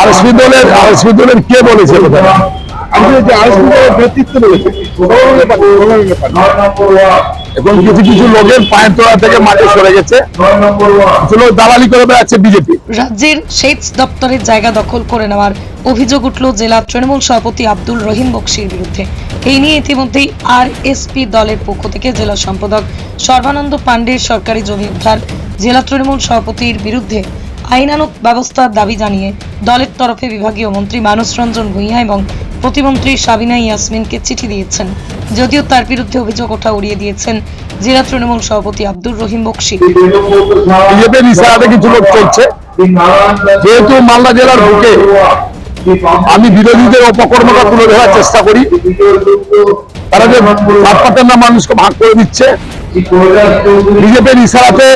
RSP দলের RSP দলের কে বলেছে আরএসপি এখন কিছু কিছু লোকের পায়ের তোলা থেকে সরে গেছে। দালালি করে বেড়াচ্ছে বিজেপি। রাজ্যের সেচ দপ্তরের জায়গা দখল করে নেওয়ার অভিযোগ উঠল জেলা তৃণমূল সভাপতি আব্দুল রহিম বক্সির বিরুদ্ধে। এই নিয়ে ইতিমধ্যেই আর এসপি দলের পক্ষ থেকে জেলা সম্পাদক সর্বানন্দ পাণ্ডের সরকারি জমি উদ্ধার জেলা তৃণমূল সভাপতির বিরুদ্ধে আইনানুক ব্যবস্থার দাবি জানিয়ে দলের তরফে বিভাগীয় মন্ত্রী মানস রঞ্জন ভূঁইয়া এবং প্রতিমন্ত্রী সাবিনা ইয়াসমিনকে চিঠি দিয়েছেন। যদিও তার বিরুদ্ধে অভিযোগ ওঠা উড়িয়ে দিয়েছেন জেলা তৃণমূল সভাপতি আব্দুর রহিম বক্সি। কিছু লোক চলছে। যেহেতু মালদা জেলার বুকে আমি বিরোধীদের অপকর্মটা তুলে ধরার চেষ্টা করি, তারা যে মানুষকে ভাগ করে দিচ্ছে বিজেপির ইশারাতে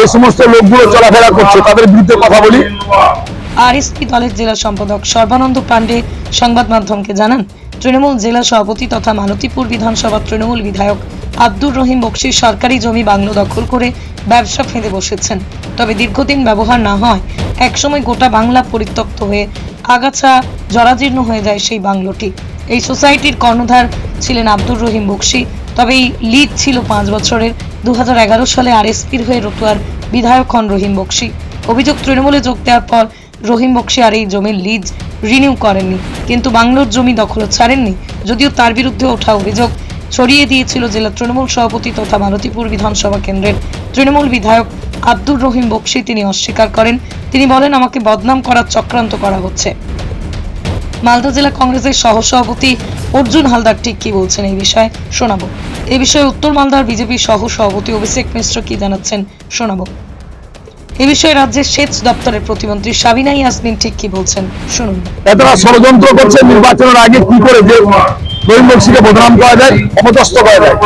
এই সমস্ত লোকগুলো চলাফেরা করছে তাদের বিরুদ্ধে কথা বলি। আরএসপি দলের জেলা সম্পাদক সর্বানন্দ পাণ্ডে সংবাদ মাধ্যমকে জানান তৃণমূল জেলা সভাপতি তথা মালতীপুর বিধানসভা তৃণমূল বিধায়ক আব্দুর রহিম বক্সি সরকারি জমি বাংলো দখল করে ব্যবসা ফেঁদে বসেছেন। তবে দীর্ঘদিন ব্যবহার না হয় একসময় গোটা বাংলা পরিত্যক্ত হয়ে আগাছা জরাজীর্ণ হয়ে যায় সেই বাংলোটি। এই সোসাইটির কর্ণধার ছিলেন আব্দুর রহিম বক্সি। তবে এই লিজ ছিল পাঁচ বছরের। দুহাজার এগারো সালে আরএসপির হয়ে রতুয়ার বিধায়ক হন রহিম বক্সি। অভিযোগ তৃণমূলে যোগ দেওয়ার পর রহিম বক্সি আর এই জমির লিজ রিনিউ করেননি। কিন্তু বাংলোর জমি দখল ছাড়েননি, যদিও তার বিরুদ্ধে ওঠা অভিযোগ ছড়িয়ে দিয়েছিল জেলা তৃণমূল সভাপতি তথা মালতীপুর বিধানসভা কেন্দ্রের। তৃণমূল বিধায়ক আব্দুর রহিম বক্সি তিনি অস্বীকার করেন। তিনি বলেন, আমাকে বদনাম করার চক্রান্ত করা হচ্ছে। মালদা জেলা কংগ্রেসের সহসভাপতি অর্জুন হালদার ঠিক কি বলছেন এই বিষয়ে শোনাবো। এই বিষয়ে উত্তর মালদার বিজেপি সহ সভাপতি অভিষেক মিশ্র কি জানাচ্ছেন শোনাবো। এ বিষয়ে রাজ্যের সেচ দপ্তরের প্রতিমন্ত্রী সাবিনা ইয়াসমিন ঠিক কি বলছেন শুনুন। এতটা ষড়যন্ত্র করছে নির্বাচনের আগে কি করে যে রহিম বক্সিকে বদনাম করা যায়, অপদস্থ করা যায়?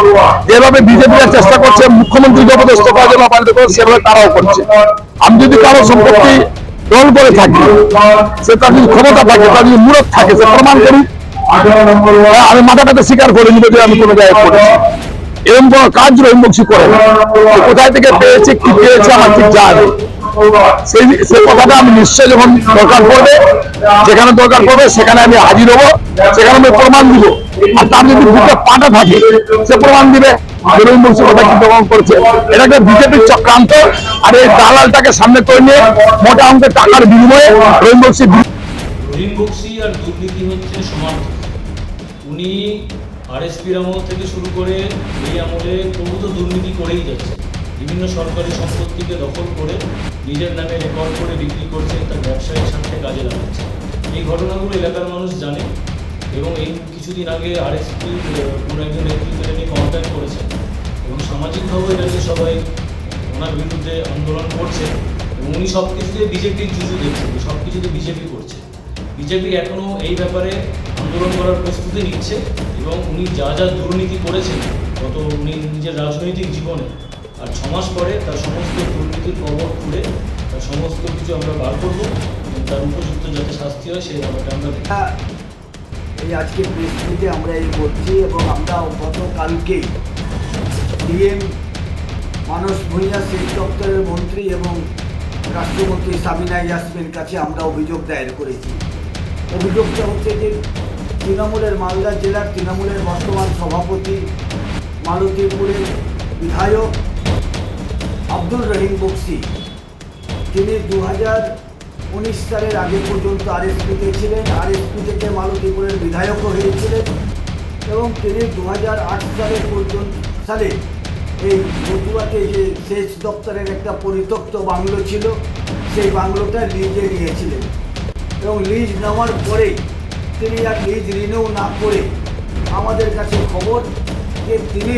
যেভাবে বিজেপিরা চেষ্টা করছে, মুখ্যমন্ত্রীকে অপদস্থ করে সেভাবে তারাও করছে। আমি যদি কারও সম্পত্তি দল করে থাকি। সে তার ক্ষমতা থাকে তার যদি মূরত থাকে সে প্রমাণ করুক। হ্যাঁ, আমি মাথাটাতে স্বীকার করে নিব যে আমি কোনো জায়গায় করেছি এরকম কোনো কাজ রহিম বক্সি করে। কোথায় থেকে পেয়েছে কি পেয়েছে আমার ঠিক জানা সেই সেই কথাটা আমি নিশ্চয় যখন দরকার পড়বে যেখানে দরকার পড়বে সেখানে আমি হাজির হব সেখানে আমি প্রমাণ দিব। আর তার যদি বুকে পাটা থাকে সে প্রমাণ দিবে। করেছে। বিজেপির চক্রান্ত, আর এই দালালটাকে সামনে করে নিয়ে মোটা অঙ্কের টাকার বিনিময়ে আর দুর্নীতি হচ্ছে সমার্থক উনি থেকে শুরু করে এই আমলে প্রভূত দুর্নীতি করেই যাচ্ছে। বিভিন্ন সরকারি সম্পত্তিকে দখল করে নিজের নামে রেকর্ড করে বিক্রি করছে, তার ব্যবসায়িক স্বার্থে কাজে লাগাচ্ছে। এই ঘটনাগুলো এলাকার মানুষ জানে। এবং এই কিছুদিন আগে আরএসপির কোনো একজন নেতৃত্ব নিয়ে কন্ট্যাক্ট করেছেন এবং সামাজিকভাবে এটা নিয়ে সবাই ওনার বিরুদ্ধে আন্দোলন করছে, এবং উনি সব কিছুতে বিজেপির জুজু দেখছেন সব কিছুতে বিজেপি করছে। বিজেপি এখনও এই ব্যাপারে আন্দোলন করার প্রস্তুতি নিচ্ছে, এবং উনি যা যা দুর্নীতি করেছেন, গত উনি নিজের রাজনৈতিক জীবনে, আর ছ মাস পরে তার সমস্ত দুর্নীতির কবর খুলে তার সমস্ত কিছু আমরা বার করব তার উপযুক্ত যাতে শাস্তি হয় সেই ব্যাপারটা আমরা এই আজকে প্রেস মিটে আমরা এই করছি এবং আমরা গতকালকে ডিএম মানস ভূঁইয়া সেচ দপ্তরের মন্ত্রী এবং রাষ্ট্রমন্ত্রী সাবিনা ইয়াসমিন কাছে আমরা অভিযোগ দায়ের করেছি। অভিযোগটা হচ্ছে যে তৃণমূলের মালদা জেলার তৃণমূলের বর্তমান সভাপতি মালতীপুরের বিধায়ক আব্দুল রহিম বক্সি, তিনি দু হাজার উনিশ সালের আগে পর্যন্ত আর আরএসপিতে ছিলেন। আরএসপি থেকে মালতীপুরের বিধায়কও হয়েছিলেন এবং তিনি দু হাজার আট সালের পর্যন্ত সালে এই মতুয়াতে যে সেচ দপ্তরের একটা পরিত্যক্ত বাংলো ছিল, সেই বাংলোটা লিজে নিয়েছিলেন। এবং লিজ নেওয়ার পরেই তিনি আর লিজ রিনিউ না করে আমাদের কাছে খবর যে তিনি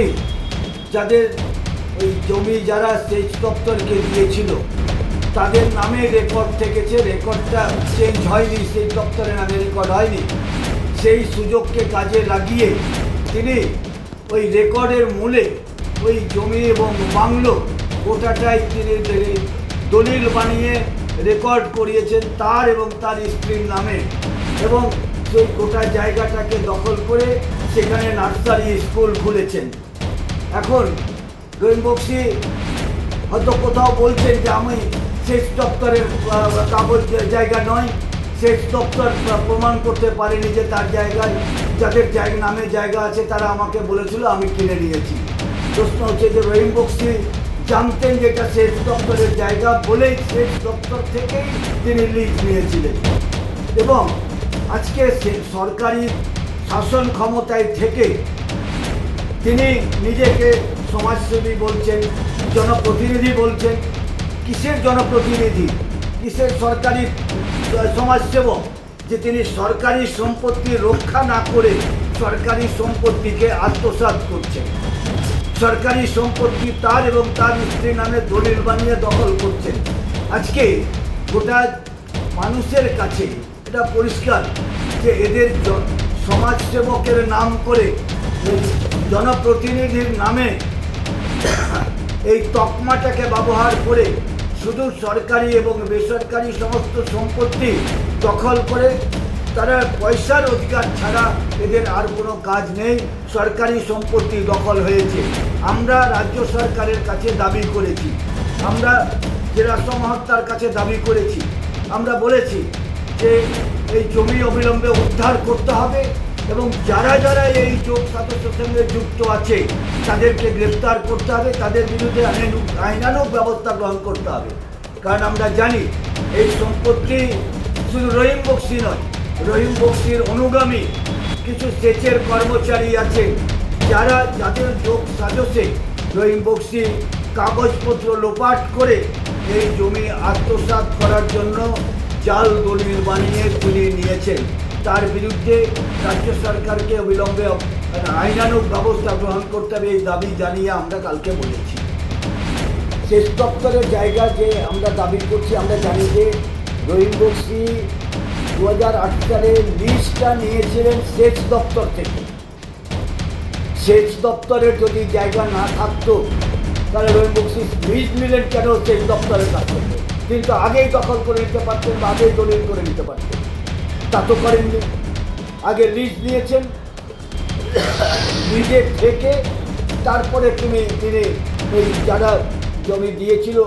যাদের ওই জমি যারা সেচ দপ্তরকে দিয়েছিল তাদের নামে রেকর্ড থেকেছে রেকর্ডটা চেঞ্জ হয়নি, সেই দপ্তরের নামে রেকর্ড হয়নি। সেই সুযোগকে কাজে লাগিয়ে তিনি ওই রেকর্ডের মূলে ওই জমি এবং বাংলো গোটাটাই তিনি দলিল বানিয়ে রেকর্ড করিয়েছেন তার এবং তার স্ত্রীর নামে। এবং সেই গোটা জায়গাটাকে দখল করে সেখানে নার্সারি স্কুল খুলেছেন। এখন রহিম বক্সি হয়তো কোথাও বলছেন যে আমি সেচ দপ্তরের কাগজ জায়গা নয়। সেচ দপ্তর প্রমাণ করতে পারেনি যে তার জায়গায় যাদের জায়গা, নামে জায়গা আছে, তারা আমাকে বলেছিল, আমি কিনে নিয়েছি। প্রশ্ন হচ্ছে যে রহিম বক্সি জানতেন যে এটা সেচ দপ্তরের জায়গা বলেই সেচ দপ্তর থেকেই তিনি লিজ নিয়েছিলেন। এবং আজকে সরকারি শাসন ক্ষমতায় থেকে তিনি নিজেকে সমাজসেবী বলছেন, জনপ্রতিনিধি বলছেন কিসের জনপ্রতিনিধি? কিসের সরকারি সমাজসেবক? যে তিনি সরকারি সম্পত্তি রক্ষা না করে সরকারি সম্পত্তিকে আত্মসাৎ করছেন। সরকারি সম্পত্তি তার এবং তার স্ত্রীর নামে দলিল বানিয়ে দখল করছেন। আজকে গোটা মানুষের কাছে এটা পরিষ্কার যে এদের সমাজসেবকের নাম করে জনপ্রতিনিধির নামে এই তকমাটাকে ব্যবহার করে শুধু সরকারি এবং বেসরকারি সমস্ত সম্পত্তি দখল করে তারা পয়সার অধিকার ছাড়া এদের আর কোনো কাজ নেই। সরকারি সম্পত্তি দখল হয়েছে। আমরা রাজ্য সরকারের কাছে দাবি করেছি। আমরা জেলা সমাহর্তার কাছে দাবি করেছি। আমরা বলেছি যে এই জমি অবিলম্বে উদ্ধার করতে হবে। এবং যারা যারা এই যোগ সদস্যের সঙ্গে যুক্ত আছে, তাদেরকে গ্রেপ্তার করতে হবে, তাদের বিরুদ্ধে আইনানুগ ব্যবস্থা গ্রহণ করতে হবে। কারণ আমরা জানি, এই সম্পত্তি শুধু রহিম বক্সি নয়, রহিম বক্সির অনুগামী কিছু সেচের কর্মচারী আছে, যারা যাদের যোগ সাজসে রহিম বক্সি কাগজপত্র লোপাট করে এই জমি আত্মসাৎ করার জন্য জাল দলিল বানিয়ে তুলে নিয়েছেন। তার বিরুদ্ধে রাজ্য সরকারকে অবিলম্বে আইনানুক ব্যবস্থা গ্রহণ করতে হবে, এই দাবি জানিয়ে আমরা কালকে বলেছি। সেচ দপ্তরের জায়গা যে আমরা দাবি করছি, আমরা জানি যে রহিম বক্সি দু হাজার আট সালে লিস্টটা নিয়েছিলেন সেচ দপ্তর থেকে। সেচ দপ্তরের যদি জায়গা না থাকতো, তাহলে রহিম বক্সি লিজ নিলেন কেন সেচ দপ্তরের কাছ কিন্তু আগেই দখল করে নিতে পারতেন বা আগেই দলিল করে নিতে পারতেন। তা তো করেননি। আগে লিজ নিয়েছেন নিজে থেকে তারপরে তুমি তিনি ওই যারা জমি দিয়েছিল,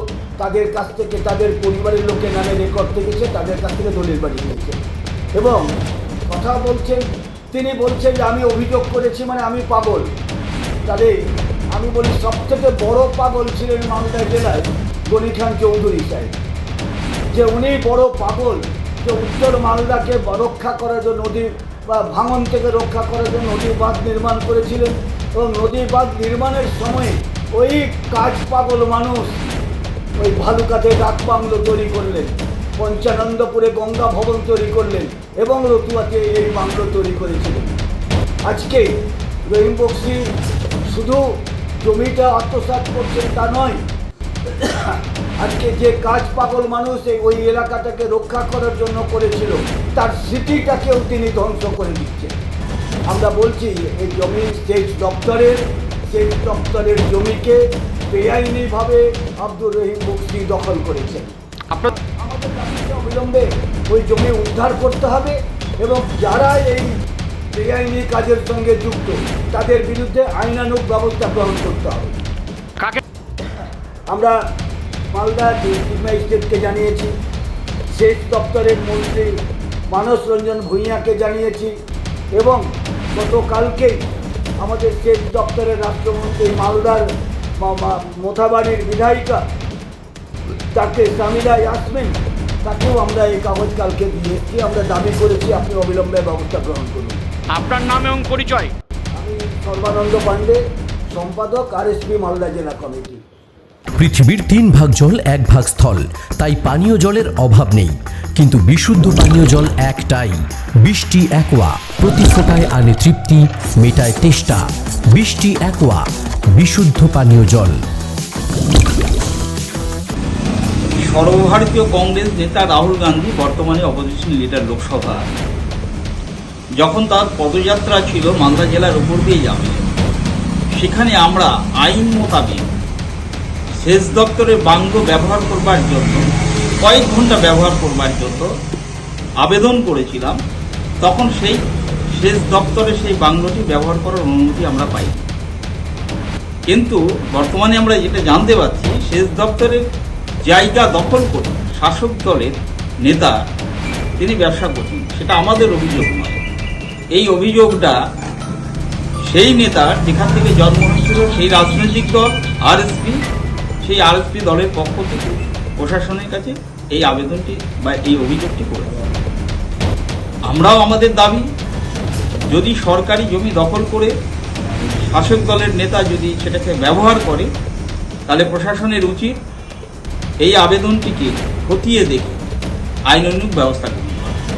তাদের কাছ থেকে তাদের পরিবারের লোকের নামে রেকর্ড থেকেছে তাদের কাছ থেকে দলিল বাড়ি নিয়েছেন এবং কথা বলছেন, তিনি বলছেন যে আমি অভিযোগ করেছি মানে আমি পাগল। তাহলে আমি বলি সব থেকে বড় পাগল ছিলেন মালদা জেলায় গনি খান চৌধুরী সাহেব। যে উনি বড় পাগল যে উত্তর মালদাকে রক্ষা করার জন্য নদীর বা ভাঙন থেকে রক্ষা করার জন্য নদী বাঁধ নির্মাণ করেছিলেন এবং নদী বাঁধ নির্মাণের সময় ওই কাজ পাগল মানুষ ওই ভালুকাতে ডাক বাংলো তৈরি করলেন, পঞ্চানন্দপুরে গঙ্গা ভবন তৈরি করলেন এবং রতুয়াতে এই বাংলো তৈরি করেছিলেন। আজকে রহিম বক্সি শুধু জমিটা আত্মসাৎ করছেন তা নয় আজকে যে কাজ পাগল মানুষ এই ওই এলাকাটাকে রক্ষা করার জন্য করেছিল তার স্মৃতিটাকেও তিনি ধ্বংস করে দিচ্ছেন আমরা বলছি এই জমি সেচ দপ্তরের সেচ দপ্তরের জমিকে বেআইনিভাবে আব্দুর রহিম মুক্তি দখল করেছেন আপনার আমাদের অবিলম্বে ওই জমি উদ্ধার করতে হবে এবং যারা এই বেআইনি কাজের সঙ্গে যুক্ত তাদের বিরুদ্ধে আইনানুগ ব্যবস্থা গ্রহণ করতে হবে। কাকে? আমরা মালদা ডিস্ট্রিক্ট ম্যাজিস্ট্রেটকে জানিয়েছি সেচ দপ্তরের মন্ত্রী মানস রঞ্জন ভূঁইয়াকে জানিয়েছি এবং গতকালকেই আমাদের সেচ দপ্তরের রাষ্ট্রমন্ত্রী মালদার মোথাবাড়ির বিধায়িকা তাকে সামিলা ইয়াসমিন তাকেও আমরা এই কাগজ কালকে দিয়ে এসেছি আমরা দাবি করেছি আপনি অবিলম্বে ব্যবস্থা গ্রহণ করুন। আপনার নাম এবং পরিচয়? আমি সর্বানন্দ পাণ্ডে সম্পাদক আরএসপি মালদা জেলা কমিটি। পৃথিবীর তিন ভাগ জল এক ভাগ স্থল, তাই পানীয় জলের অভাব নেই। কিন্তু বিশুদ্ধ পানীয় জল একটাই, বৃষ্টি একোয়া, প্রতি ফোটায় আনে তৃপ্তি, মেটায় তেষ্টা। বৃষ্টি একোয়া, বিশুদ্ধ পানীয় জল। সর্বভারতীয় কংগ্রেস নেতা রাহুল গান্ধী বর্তমানে অপোজিশন লিডার লোকসভা। যখন তার পদযাত্রা ছিল মালদা জেলার উপর দিয়ে যাবে, সেখানে আমরা আইন মোতাবেক সেচ দপ্তরের বাংলো ব্যবহার করবার জন্য, কয়েক ঘণ্টা ব্যবহার করবার জন্য আবেদন করেছিলাম। তখন সেই সেচ দপ্তরে সেই বাংলোটি ব্যবহার করার অনুমতি আমরা পাই। কিন্তু বর্তমানে আমরা যেটা জানতে পারছি, সেচ দপ্তরের জায়গা দখল করে শাসক দলের নেতা তিনি ব্যবসা করছেন। সেটা আমাদের অভিযোগ নয়। এই অভিযোগটা সেই নেতা, যেখান থেকে জন্ম হয়েছিল, সেই রাজনৈতিক দল, আরএসপি সেই আরএসপি দলের পক্ষ থেকে প্রশাসনের কাছে এই আবেদনটি বা এই অভিযোগটি করেছে আমরাও আমাদের দাবি, যদি সরকারি জমি দখল করে শাসক দলের নেতা যদি সেটাকে ব্যবহার করে, তাহলে প্রশাসনের উচিত এই আবেদনটিকে খতিয়ে দেখে আইন আইনানুগ ব্যবস্থা করা